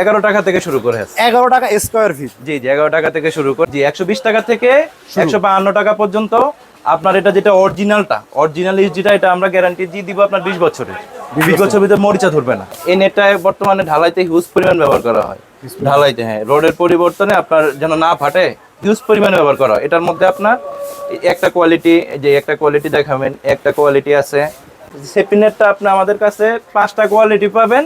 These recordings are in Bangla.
এগারো টাকা থেকে শুরু করে। এগারো টাকা স্কোয়ার ফিট জি জি এগারো টাকা থেকে শুরু করে। জি একশো বিশ টাকা থেকে একশো বাহান্ন টাকা পর্যন্ত আপনার এটা যেটা অরিজিনালটা অরিজিনাল যেটা এটা আমরা গ্যারান্টি দিয়ে দিব আপনার বিশ বছরের। বিশ বছর। ভিতরে মরিচা ধরবে না। এই নেটটা বর্তমানে ঢালাইতে হিউজ পরিমাণ ব্যবহার করা হয়। ঢালাইতে হ্যাঁ। রোডের পরিবর্তনে আপনার যেন না ফাটে হিউজ পরিমাণে ব্যবহার করা হয়। এটার মধ্যে আপনার একটা কোয়ালিটি যে একটা কোয়ালিটি দেখাবেন একটা কোয়ালিটি আছে। সেফটি নেটটা আপনি আমাদের কাছে পাঁচটা কোয়ালিটি পাবেন।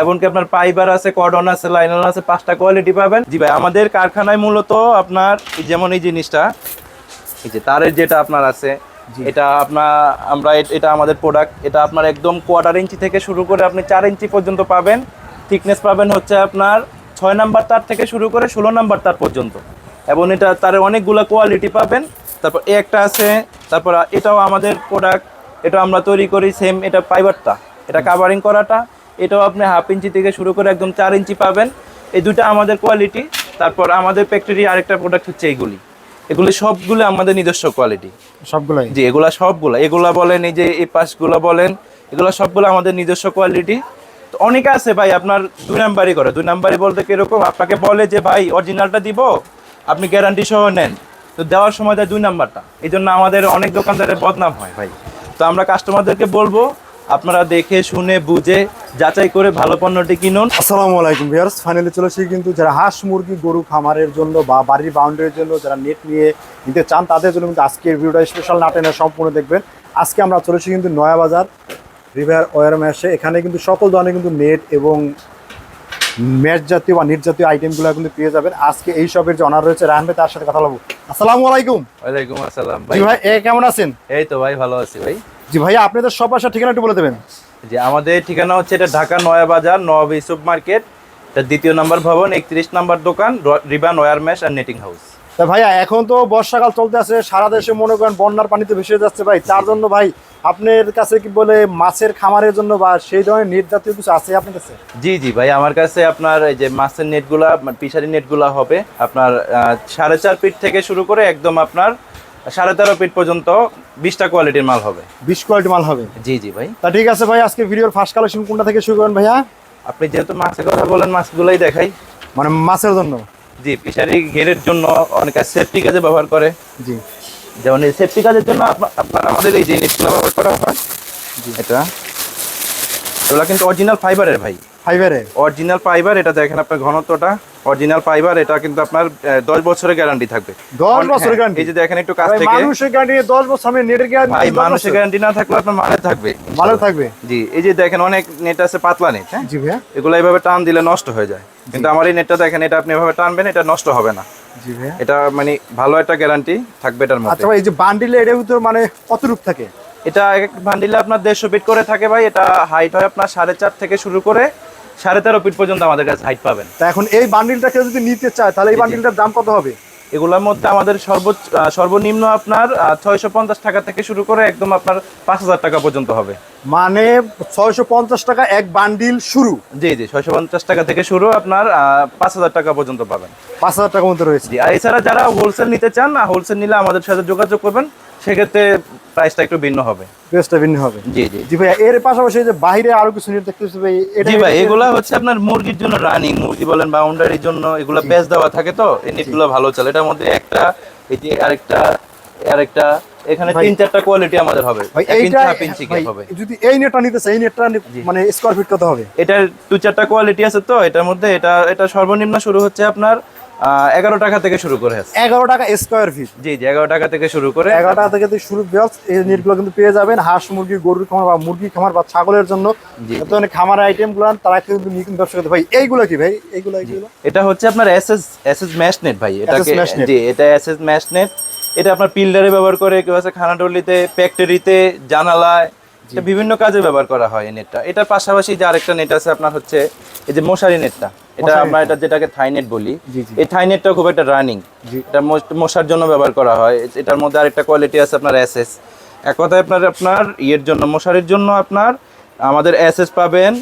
এমনকি আপনার পাইবার আছে কর্ডন আছে লাইনন আছে পাঁচটা কোয়ালিটি পাবেন। জি ভাই আমাদের কারখানায় মূলত আপনার যেমন এই জিনিসটা এই যে তারের যেটা আপনার আছে এটা আপনার আমরা এটা আমাদের প্রোডাক্ট এটা আপনার একদম কোয়ার্টার ইঞ্চি থেকে শুরু করে আপনি চার ইঞ্চি পর্যন্ত পাবেন। থিকনেস পাবেন হচ্ছে আপনার ছয় নাম্বার তার থেকে শুরু করে ষোলো নাম্বার তার পর্যন্ত। এবং এটা তারের অনেকগুলো কোয়ালিটি পাবেন। তারপর এ একটা আছে তারপর এটাও আমাদের প্রোডাক্ট এটা আমরা তৈরি করি সেম এটা ফাইবারটা এটা কাভারিং করাটা। এটাও আপনি হাফ ইঞ্চি থেকে শুরু করে একদম চার ইঞ্চি পাবেন। এই দুটো আমাদের কোয়ালিটি তারপর আমাদের ফ্যাক্টরি আরেকটা প্রোডাক্ট হচ্ছে এইগুলি এগুলি সবগুলো আমাদের নিজস্ব কোয়ালিটি সবগুলো জি এগুলা সবগুলো। এগুলা বলেন এই যে এই পাশগুলো বলেন এগুলো সবগুলো আমাদের নিজস্ব কোয়ালিটি তো অনেকে আছে ভাই আপনার দুই নাম্বারই করে। দুই নাম্বারই বলতে কীরকম? আপনাকে বলে যে ভাই অরিজিনালটা দিব আপনি গ্যারান্টি সহ নেন। তো দেওয়ার সময় দেয় দুই নাম্বারটা। এই জন্য আমাদের অনেক দোকানদারের বদনাম হয় ভাই। তো আমরা কাস্টমারদেরকে বলব আপনারা দেখে শুনে বুঝে যাচাই করে ভালো পণ্যটি কিনুন। আসসালামু আলাইকুম ভিউয়ার্স ফাইনালি চলে এসেছি কিন্তু যারা হাঁস মুরগি গরু খামারের জন্য বা বাড়ির বাউন্ডারির জন্য যারা নেট নিয়ে নিতে চান তাদের জন্য কিন্তু আজকের ভিডিওটা স্পেশাল নাটেনে সম্পূর্ণ দেখবেন। আজকে আমরা চলে এসেছি কিন্তু নয়া বাজার রিভার ওয়ার ম্যাশে এখানে কিন্তু সকল ধরনের কিন্তু নেট এবং ম্যাচ জাতীয় বা নেট জাতীয় আইটেমগুলো কিন্তু পেয়ে যাবেন। আজকে এই সবের যে অনার রয়েছে রাহান ভাই তার সাথে কথা বলব। আসসালামু আলাইকুম। ওয়ালাইকুম আসসালাম ভাই। ভাই এ কেমন আছেন? এই তো ভাই ভালো আছি ভাই। জি ভাইয়া আপনাদের সব বাসার ঠিকানা একটু বলে দেবেন। যে আমাদের ঠিকানা হচ্ছে এটা ঢাকা নয়া বাজার নব ইসুপ মার্কেট। এটা দ্বিতীয় নাম্বার ভবন একত্রিশ নাম্বার দোকান রিবান ওয়ার ম্যাশ আর নেটিং হাউস। তা ভাইয়া এখন তো বর্ষাকাল চলতে আছে সারা দেশে মনে করেন বন্যার পানিতে ভেসে যাচ্ছে ভাই। তার জন্য ভাই আপনার কাছে কি বলে মাছের খামারের জন্য বা সেই ধরনের নেট জাতীয় কিছু আছে আপনার কাছে? জি জি ভাই আমার কাছে আপনার এই যে মাছের নেটগুলা পিসারি নেটগুলা হবে। আপনার সাড়ে চার ফিট থেকে শুরু করে একদম আপনার সাড়ে তেরো ফিট পর্যন্ত বিশটা কোয়ালিটির মাল হবে। বিশ কোয়ালিটি মাল হবে। জি জি ভাই। তা ঠিক আছে ভাই আজকে ভিডিওর ফার্স্ট কালেকশন কোনটা থেকে শুরু করেন ভাইয়া? আপনি যেহেতু মাছের কথা বলেন মাছগুলাই দেখাই। মানে মাছের জন্য? জি পিসারি ঘেরের জন্য অনেকে সেফটি কাজে ব্যবহার করে। জি। যেমন এই সেফটি কাজের জন্য আপনা- আপনার আমাদের এই জিনিসগুলো ব্যবহার করা হয় এটা। এগুলো কিন্তু অরিজিনাল ফাইবারের ভাই। ফাইবারে অরিজিনাল ফাইবার এটা দেখেন আপনার ঘনত্বটা। অরিজিনাল ফাইবার এটা কিন্তু আপনার আহ, দশ বছরের গ্যারান্টি থাকবে। দশ অন- বছরের guarantee? এই যে দেখেন একটু কাছ থেকে। মানুষের গ্যারান্টি দশ বছর আমি নেটের গ্যারান্টি ভাই মানুষের গ্যারান্টি না থাকলে আপনার মানে থাকবে। ভালো থাকবে? জি এই যে দেখেন অনেক নেট আছে পাতলা নেট হ্যাঁ? জি ভাইয়া। এগুলো এইভাবে টান দিলে নষ্ট হয়ে যায়। কিন্তু আমার এই নেটটা দেখেন এটা আপনি এভাবে টানবেন এটা নষ্ট হবে না। জি ভাইয়া। এটা মানে ভালো একটা গ্যারান্টি থাকবে এটার মধ্যে। আচ্ছা ভাই এই যে বান্ডিলে এটার ভিতর মানে কত রূপ থাকে? এটা এক বান্ডিলে আপনার দেড়শো বিট করে থাকে ভাই এটা হাইট হয় আপনার সাড়ে চার থেকে শুরু করে সাড়ে তেরো ফিট পর্যন্ত আমাদের কাছে হাইট পাবেন। তা এখন এই বান্ডিলটা কেউ যদি নিতে চায় তাহলে এই। বান্ডিলটার দাম কত হবে? এগুলোর মধ্যে আমাদের সর্বোচ্চ সর্বনিম্ন আপনার ছয়শো পঞ্চাশ টাকা থেকে শুরু করে একদম আপনার পাঁচ হাজার টাকা পর্যন্ত হবে। মানে ছয়শো পঞ্চাশ টাকা এক বান্ডিল শুরু। জি জি ছয়শো পঞ্চাশ টাকা থেকে শুরু আপনার পাঁচ হাজার টাকা পর্যন্ত পাবেন। পাঁচ হাজার টাকা মতো রয়েছে। আর এছাড়া যারা হোলসেল নিতে চান না হোলসেল নিলে আমাদের সাথে যোগাযোগ করবেন। সেক্ষেত্রে প্রাইসটা একটু ভিন্ন হবে। বেশটা ভিন্ন হবে। জি জি। জি ভাইয়া এর পাশাপাশি যে বাইরে আরও কিছু নিয়ে ভাই এটা জি ভাই এগুলা হচ্ছে আপনার মুরগির জন্য রানিং মুরগি বলেন বাউন্ডারির জন্য এগুলো দেওয়া থাকে তো এই নেটগুলো ভালো চলে। এটার মধ্যে একটা এই যে আরেকটা আরেকটা এখানে তিন চারটা কোয়ালিটি আমাদের হবে। ভাই ভাই, যদি এই নেটটা নিতে চাই এই নেটটা মানে স্কোয়ার ফিট কত হবে? এটার দু চারটা কোয়ালিটি আছে তো এটার মধ্যে এটা এটা সর্বনিম্ন শুরু হচ্ছে আপনার এগারো টাকা থেকে শুরু করে এগারো টাকা স্কোয়ার ফিট জি জি এগারো টাকা থেকে শুরু করে এগারো টাকা থেকে শুরু এই নেটগুলো কিন্তু পেয়ে যাবেন। হাঁস মুরগি গরুর খামার বা মুরগি খামার বা ছাগলের জন্য অনেক খামার আইটেমগুলো তারা কিন্তু ব্যবসা করতে ভাই এইগুলো কি ভাই? এইগুলো এটা হচ্ছে আপনার এসএস এসএস ম্যাশ নেট ভাই। এটাকে জি এটা এসএস ম্যাশ নেট এটা আপনার পিল্ডারে ব্যবহার করে কেউ আছে খানাটলিতে ফ্যাক্টরিতে জানালায় বিভিন্ন কাজে ব্যবহার করা হয় এই নেটটা এটার পাশাপাশি যে আরেকটা নেট আছে আপনার হচ্ছে এই যে মশারি নেটটা এটা আমরা এটা। যেটাকে থাইনেট বলি। এই থাই নেটটা খুব একটা রানিং এটা মশ- মশার জন্য ব্যবহার করা হয়। এটার মধ্যে আরেকটা কোয়ালিটি আছে আপনার এসএস এক কথায় আপনার আপনার ইয়ের জন্য মশারির জন্য আপনার আমাদের এসএস পাবেন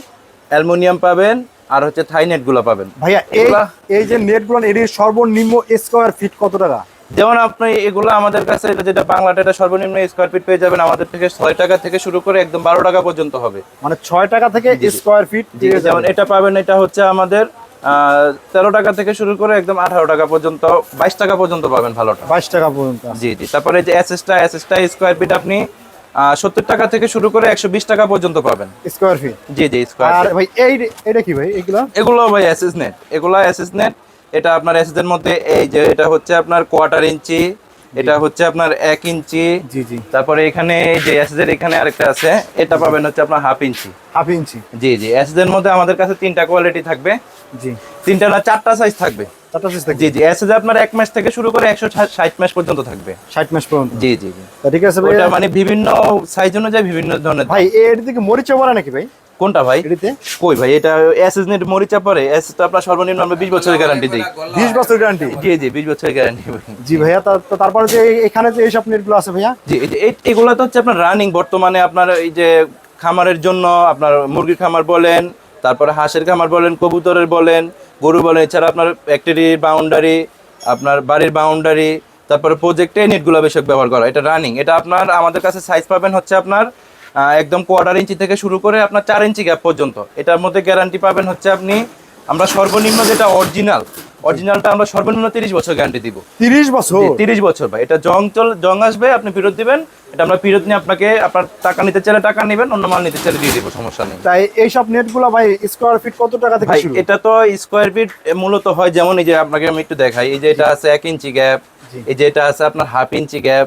অ্যালুমিনিয়াম পাবেন আর হচ্ছে থাই নেটগুলো পাবেন। ভাইয়া এই এই যে নেটগুলো এর সর্বনিম্ন স্কোয়ার ফিট কত টাকা? যেমন আপনি এগুলো আমাদের কাছে এটা যেটা বাংলাটা এটা সর্বনিম্ন স্কোয়ার ফিট পেয়ে যাবেন আমাদের থেকে ছয় টাকা থেকে শুরু করে একদম বারো টাকা পর্যন্ত হবে। মানে ছয় টাকা থেকে। স্কোয়ার ফিট যেমন এটা পাবেন এটা হচ্ছে আমাদের তেরো টাকা থেকে শুরু করে একদম আঠারো টাকা পর্যন্ত বাইশ টাকা পর্যন্ত পাবেন ভালোটা। বাইশ টাকা পর্যন্ত। জি জি। তারপরে যে এসএসটা এসএসটা স্কোয়ার ফিট আপনি সত্তর টাকা থেকে শুরু করে একশো বিশ টাকা পর্যন্ত পাবেন। স্কোয়ার ফিট জি জি স্কোয়ার আর ভাই এই এটা কি ভাই এগুলো? এগুলো ভাই এসএস নেট এগুলো এসএস নেট এটা আপনার এসএস এর মধ্যে এই যে এটা হচ্ছে আপনার কোয়ার্টার ইঞ্চি এটা হচ্ছে আপনার এক ইঞ্চি। জি জি। তারপরে এখানে যে এসএস এর এখানে আরেকটা আছে এটা পাবেন হচ্ছে আপনার হাফ ইঞ্চি। Half inch. জি জি। এসএস এর মধ্যে আমাদের কাছে তিনটা কোয়ালিটি থাকবে। জি। তিনটা না চারটা সাইজ থাকবে। চারটা সিস থাকবে। জি জি। এসএস আপনার এক মাস থেকে শুরু করে একশো ষাট মাস পর্যন্ত থাকবে। ষাট মাস পর্যন্ত। জি জি জি। ঠিক আছে ভাই ওটা মানে বিভিন্ন সাইজ অনুযায়ী বিভিন্ন ধরনের ভাই এর দিকে মরিচা বলা নাকি ভাই? কোনটা ভাই? এটিতে? কই ভাই এটা এসএস নেট মরিচা পরে এস তো আপনার সর্বনিম্ন আমরা বিশ বছরের গ্যারান্টি দিই। বিশ বছর গ্যারান্টি জি জি বিশ বছরের গ্যারান্টি জি ভাইয়া তারপরে যে এখানে যে এইসব নেটগুলো আছে ভাইয়া? জি এই যে এগুলো তো হচ্ছে আপনার রানিং বর্তমানে আপনার এই যে খামারের জন্য আপনার মুরগির খামার বলেন তারপরে হাঁসের খামার বলেন কবুতরের বলেন গরু বলেন এছাড়া আপনার ফ্যাক্টরি বাউন্ডারি আপনার বাড়ির বাউন্ডারি তারপরে প্রজেক্টে নেটগুলো বেশি ব্যবহার করা। এটা রানিং এটা আপনার আমাদের কাছে সাইজ পাবেন হচ্ছে আপনার একদম কোয়ার্টার ইঞ্চি থেকে শুরু করে আপনার চার ইঞ্চি গ্যাপ পর্যন্ত। এটার মধ্যে গ্যারান্টি পাবেন হচ্ছে আপনি আমরা সর্বনিম্ন যেটা অরিজিনাল অরিজিনালটা আমরা সর্বনিম্ন তিরিশ বছর গ্যারান্টি দিব। তিরিশ বছর? তিরিশ বছর ভাই। এটা জং চল জং আসবে আপনি ফেরত দিবেন এটা আমরা ফেরত নিয়ে আপনাকে আপনার টাকা নিতে চাইলে টাকা নেবেন অন্য মাল নিতে চাইলে দিয়ে দিব সমস্যা নেই। তাই এইসব নেটগুলো ভাই স্কোয়ার ফিট কত টাকা থেকে শুরু? এটা তো স্কোয়ার ফিট মূলত হয় যেমন এই যে আপনাকে আমি একটু দেখাই এই যে এটা আছে এক ইঞ্চি গ্যাপ এই যে এটা আছে আপনার হাফ ইঞ্চি গ্যাপ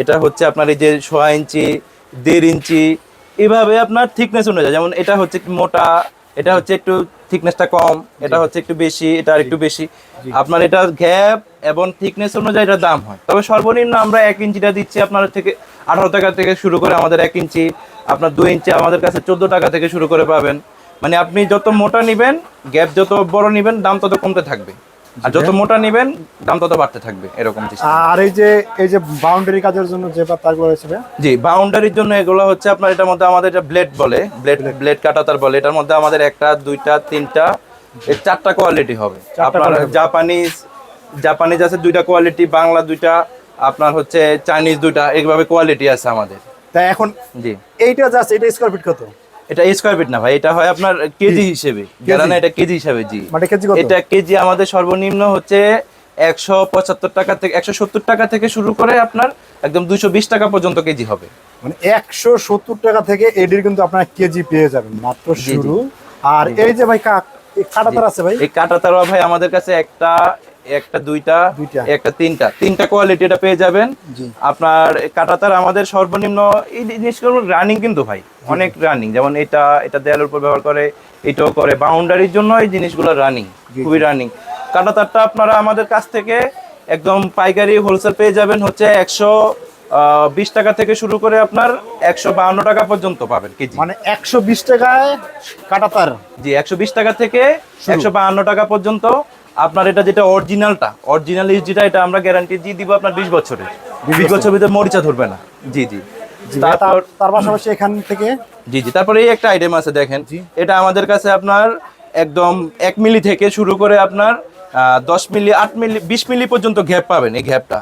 এটা হচ্ছে আপনার এই যে ছয় ইঞ্চি দেড় ইঞ্চি এভাবে আপনার থিকনেস অনুযায়ী যেমন এটা হচ্ছে মোটা এটা হচ্ছে একটু থিকনেসটা কম এটা হচ্ছে একটু বেশি এটা আর একটু বেশি। আপনার এটা গ্যাপ এবং থিকনেস অনুযায়ী এটা দাম হয়। তবে সর্বনিম্ন আমরা এক ইঞ্চিটা দিচ্ছি আপনার থেকে আঠারো টাকা থেকে শুরু করে আমাদের এক ইঞ্চি আপনার দুই ইঞ্চি আমাদের কাছে চোদ্দ টাকা থেকে শুরু করে পাবেন। মানে আপনি যত মোটা নিবেন গ্যাপ যত বড় নিবেন দাম তত কমতে থাকবে। আর যত মোটা নিবেন দাম তত বাড়তে থাকবে এরকম। আর এই যে এই যে বাউন্ডারি কাজের জন্য যে তারগুলো রয়েছে জি বাউন্ডারির জন্য এগুলো হচ্ছে আপনার এটার মধ্যে আমাদের এটা ব্লেড বলে। ব্লেড ব্লেড কাটাতার বলে। এটার মধ্যে আমাদের একটা দুইটা তিনটা এই চারটা কোয়ালিটি হবে। আপনার জাপানিজ জাপানিজ আছে দুইটা কোয়ালিটি বাংলা দুইটা আপনার হচ্ছে চাইনিজ দুইটা এইভাবে কোয়ালিটি আছে আমাদের। তাই এখন জি। এইটা জাস্ট এটা স্কোয়ার ফিট কত? এটা স্কোয়ার ফিট না ভাই এটা হয় আপনার কেজি হিসেবে। যারা না এটা কেজি হিসেবে জি। মানে কেজি কত? এটা কেজি আমাদের সর্বনিম্ন হচ্ছে একশো পঁচাত্তর টাকা থেকে একশো সত্তর টাকা থেকে শুরু করে আপনার একদম দুইশো বিশ টাকা পর্যন্ত কেজি হবে। মানে একশো সত্তর টাকা থেকে এডির কিন্তু আপনারা কেজি পেয়ে যাবেন মাত্র। শুরু। আর এই যে ভাই এই কাটাতার আছে ভাই? এই কাটাতারা ভাই আমাদের কাছে একটা একটা দুইটা। একটা তিনটা। তিনটা কোয়ালিটি এটা পেয়ে যাবেন। আপনার কাটাতার আমাদের সর্বনিম্ন এই জিনিসগুলো রানিং কিন্তু ভাই অনেক রানিং যেমন এটা এটা দেয়ালের উপর ব্যবহার করে এটাও করে। বাউন্ডারির জন্য এই জিনিসগুলো রানিং খুবই রানিং কাটাতারটা আপনারা আমাদের কাছ থেকে একদম পাইকারি হোলসেল পেয়ে যাবেন হচ্ছে একশো বিশ টাকা থেকে শুরু করে আপনার একশো বাহান্ন টাকা পর্যন্ত পাবেন কেজি। মানে একশো বিশ টাকায় কাটাতার। জি একশো বিশ টাকা থেকে একশো বাহান্ন টাকা পর্যন্ত আপনার এটা যেটা অরিজিনালটা অরিজিনাল যেটা এটা আমরা গ্যারান্টি দিয়ে দিব আপনার বিশ বছরের। বিশ বছর। ভিতরে মরিচা ধরবে না। জি জি। তারপর তার- পাশাপাশি এখান থেকে জি জি। তারপরে এই একটা আইটেম আছে দেখেন। এটা আমাদের কাছে আপনার একদম এক মিলি থেকে শুরু করে আপনার দশ মিলি আট মিলি বিশ মিলি পর্যন্ত গ্যাপ পাবেন এই গ্যাপটা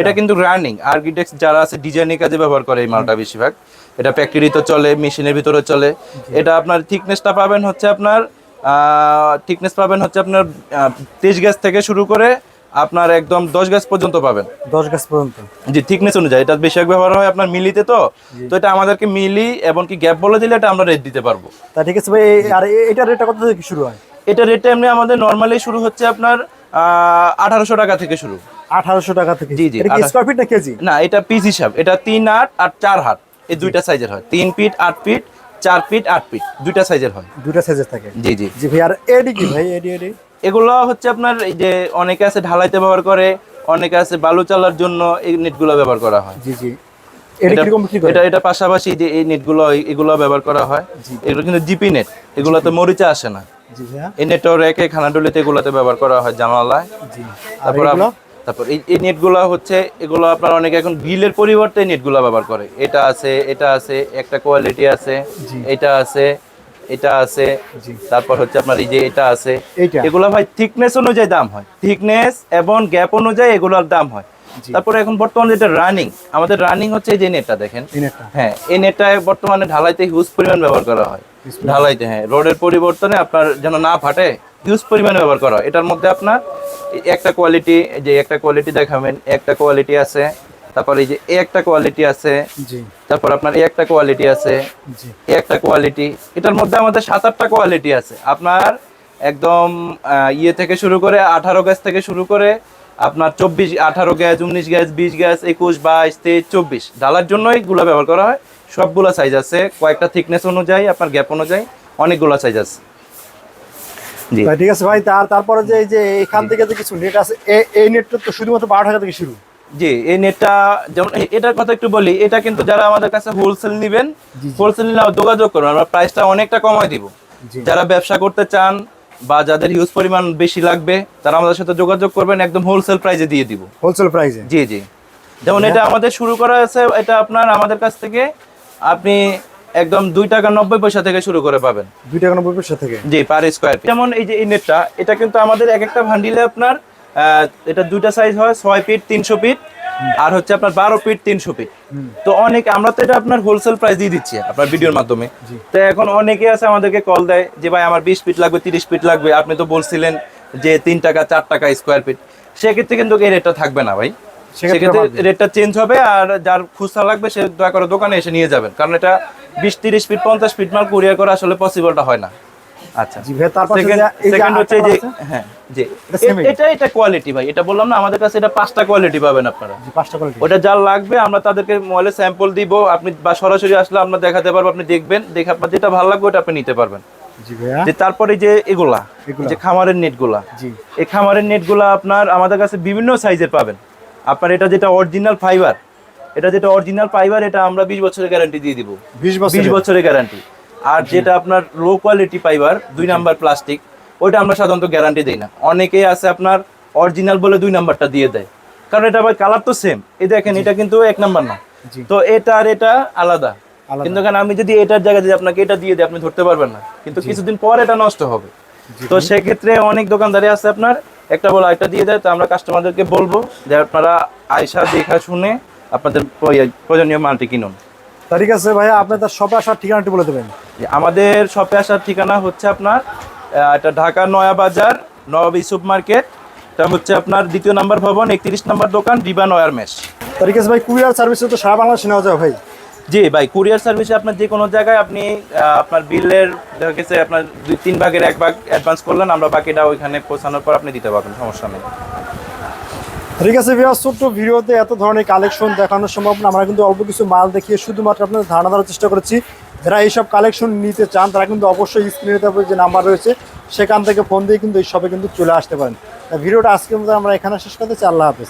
এটা কিন্তু রানিং আর্কিটেক্ট যারা আছে ডিজাইনিং কাজে ব্যবহার করে এই মালটা বেশিরভাগ। এটা ফ্যাক্টরিতে চলে মেশিনের ভিতরে চলে। এটা আপনার থিকনেসটা পাবেন হচ্ছে আপনার থিকনেস পাবেন হচ্ছে আপনার তেইশ গ্যাস থেকে শুরু করে আপনার একদম দশ গ্যাস পর্যন্ত পাবেন। দশ গাছ পর্যন্ত। জি থিকনেস অনুযায়ী। এটা বেশিরভাগ ব্যবহার হয় আপনার মিলিতে তো। তো এটা আমাদেরকে মিলি এবং কি গ্যাপ বলে দিলে এটা আমরা রেট দিতে পারব। তা ঠিক আছে ভাই আর এ- এটার রেটটা কত থেকে শুরু হয়? এটা রেটটা এমনি আমাদের নর্মালি শুরু হচ্ছে আপনার আঠারোশো টাকা থেকে শুরু। আঠারোশো টাকা থেকে। জি, জি, এটা স্কোয়ার ফিট না কেজি? না এটা পিস হিসাব। এটা তিন আট আর চার হাট এই দুইটা সাইজের হয়। তিন ফিট আট ফিট চার ফিট আট ফিট দুইটা সাইজের হয়। দুইটা সাইজের থাকে। জি জি। জি ভাই আর এডি কি ভাই এডি এডি এগুলো হচ্ছে আপনার এই যে অনেকে আছে ঢালাইতে ব্যবহার করে অনেকে আছে বালু চালার জন্য এই নেটগুলো ব্যবহার করা হয়। জি জি। এটা- এটা এটা পাশাপাশি যে এই নেটগুলো এগুলো ব্যবহার করা হয়। এগুলো কিন্তু জিপি নেট এগুলোতে মরিচা আসে না। এই নেটও রেখে খানাডুলিতে এগুলোতে ব্যবহার করা হয় জানালায়। জি। তারপর এগুলো? তারপর এই এই নেটগুলো হচ্ছে এগুলো আপনার অনেকে এখন গ্রিলের পরিবর্তে নেটগুলো ব্যবহার করে। এটা আছে এটা আছে একটা কোয়ালিটি আছে এটা আছে এটা আছে তারপর হচ্ছে আপনার এই যে এটা আছে এগুলো ভাই থিকনেস অনুযায়ী দাম হয়। থিকনেস এবং গ্যাপ অনুযায়ী এগুলোর দাম হয়। তারপরে এখন বর্তমানে যেটা রানিং আমাদের রানিং হচ্ছে এই যে নেটটা দেখেন। এই নেটটা। হ্যাঁ এই নেটটা বর্তমানে ঢালাইতে হিউজ পরিমাণ ব্যবহার করা হয়। ঢালাইতে হ্যাঁ। রোডের পরিবর্তনে আপনার যেন না ফাটে হিউজ পরিমাণে ব্যবহার করা। এটার মধ্যে আপনার একটা কোয়ালিটি যে একটা কোয়ালিটি দেখাবেন একটা কোয়ালিটি আছে তারপর এই যে একটা কোয়ালিটি আছে তারপর আপনার একটা কোয়ালিটি আছে একটা কোয়ালিটি এটার মধ্যে আমাদের সাত আটটা কোয়ালিটি আছে। আপনার একদম ইয়ে থেকে শুরু করে আঠারো গ্যাস থেকে শুরু করে আপনার চব্বিশ আঠারো গ্যাস উনিশ গ্যাস বিশ গ্যাস একুশ বাইশ তেইশ চব্বিশ। ডালার জন্যই এগুলো ব্যবহার করা হয়। সবগুলো সাইজ আছে। কয়েকটা থিকনেস অনুযায়ী আপনার গ্যাপ অনুযায়ী অনেকগুলো সাইজ আছে। জি। ঠিক আছে ভাই তার তারপরে যে এই যে এখান থেকে যে কিছু নেট আছে এই নেটটা তো শুধুমাত্র বারো টাকা থেকে শুরু। জি এই নেটটা যেমন এটার কথা একটু বলি এটা কিন্তু যারা আমাদের কাছে হোলসেল নিবেন। হোলসেল নিলে যোগাযোগ করুন আমরা প্রাইসটা অনেকটা কমাই দিব। যারা ব্যবসা করতে চান বা যাদের হিউজ পরিমাণ বেশি লাগবে তারা আমাদের সাথে যোগাযোগ করবেন একদম হোলসেল প্রাইসে দিয়ে দিব। হোলসেল প্রাইসে জি জি। যেমন এটা আমাদের শুরু করা আছে এটা আপনার আমাদের কাছ থেকে আপনি একদম দুই টাকা নব্বই পয়সা থেকে শুরু করে পাবেন। দুই টাকা নব্বই পয়সা থেকে? জি পার স্কোয়ার যেমন এই যে এই নেটটা এটা কিন্তু আমাদের এক একটা ভান্ডিলে আপনার এটা দুইটা সাইজ হয় ছয় ফিট তিনশো ফিট আর হচ্ছে আপনার বারো ফিট তিনশো ফিট তো অনেক আমরা তো এটা আপনার হোলসেল প্রাইস দিয়ে দিচ্ছি আপনার ভিডিওর মাধ্যমে। তো এখন অনেকে আছে আমাদেরকে কল দেয় যে ভাই আমার বিশ ফিট লাগবে তিরিশ ফিট লাগবে। আপনি তো বলছিলেন যে তিন টাকা চার টাকা স্কোয়ার ফিট সেক্ষেত্রে কিন্তু এই রেটটা থাকবে না ভাই। সেক্ষেত্রে রেটটা চেঞ্জ হবে আর যার খুচরা লাগবে সে দয়া করে দোকানে এসে নিয়ে যাবেন। কারণ এটা বিশ তিরিশ ফিট পঞ্চাশ ফিট মাল কুরিয়ার করা আসলে পসিবলটা হয় না। আচ্ছা। জি ভাই তারপর সেকেন্ড সেকেন্ড হচ্ছে যে হ্যাঁ জি। এটা এটা এটা কোয়ালিটি ভাই এটা বললাম না আমাদের কাছে এটা পাঁচটা কোয়ালিটি পাবেন আপনারা। পাঁচটা কোয়ালিটি ওটা যার লাগবে আমরা তাদেরকে মোবাইলে স্যাম্পল দিব আপনি বা সরাসরি আসলে আমরা দেখাতে পারব আপনি দেখবেন দেখে আপনার যেটা ভালো লাগবে ওটা আপনি নিতে পারবেন। যে তারপরে যে এগুলা এগুলা। যে খামারের নেটগুলা জি। এই খামারের নেটগুলো আপনার আমাদের কাছে বিভিন্ন সাইজের পাবেন। আপনার এটা যেটা অরিজিনাল ফাইবার এটা যেটা অরিজিনাল ফাইবার এটা আমরা বিশ বছরের গ্যারান্টি দিয়ে দিব। বিশ বছর বিশ বছরের গ্যারান্টি আর যেটা আপনার লো কোয়ালিটি ফাইবার দুই নাম্বার প্লাস্টিক ওইটা আমরা সাধারণত গ্যারান্টি দিই না। অনেকেই আছে আপনার অরিজিনাল বলে দুই নাম্বারটা দিয়ে দেয়। কারণ এটা ভাই কালার তো সেম এই দেখেন এটা কিন্তু এক নাম্বার না। তো এটা আর এটা আলাদা। কিন্তু এখানে আমি যদি এটার জায়গায় যদি আপনাকে এটা দিয়ে দিই আপনি ধরতে পারবেন না। কিন্তু কিছুদিন পর এটা নষ্ট হবে। তো সেক্ষেত্রে অনেক দোকানদারি আছে আপনার একটা বলে একটা দিয়ে দেয় তো আমরা কাস্টমারদেরকে বলব যে আপনারা আয়সা দেখা শুনে আপনাদের প্রয়োজনীয় মালটি কিনুন। ঠিক আছে ভাইয়া আপনার তার শপে আসার ঠিকানাটি বলে দেবেন। যে আমাদের শপে আসার ঠিকানা হচ্ছে আপনার এটা ঢাকা নয়া বাজার নবাবী সুপ মার্কেট। এটা হচ্ছে আপনার দ্বিতীয় নাম্বার ভবন একত্রিশ নাম্বার দোকান রিবা নয়ার মেশ। তা ঠিক আছে ভাই কুরিয়ার সার্ভিসে তো সারা বাংলাদেশে নেওয়া যাবে ভাই। জি ভাই, কুরিয়ার সার্ভিসে আপনার যে কোনো জায়গায় আপনি আপনার বিলের গেছে আপনার দুই, তিন ভাগের এক ভাগ অ্যাডভান্স করলেন, আমরা বাকিটা ওইখানে পৌঁছানোর পর আপনি দিতে পারবেন, সমস্যা নেই। ঠিক আছে ভিউয়ার্স, ছোট্ট ভিডিওতে এত ধরনের কালেকশন দেখানো সম্ভব না, আমরা কিন্তু অল্প কিছু মাল দেখিয়ে শুধুমাত্র আপনাদের ধারণা দেওয়ার চেষ্টা করেছি। যারা এইসব কালেকশন নিতে চান, তারা কিন্তু অবশ্যই স্ক্রিনে তারপরে যে নাম্বার রয়েছে, সেখান থেকে ফোন দিয়ে কিন্তু এই সবে কিন্তু চলে আসতে পারেন। ভিডিওটা আজকের মতো আমরা এখানে শেষ করতে আল্লাহ হাফেজ।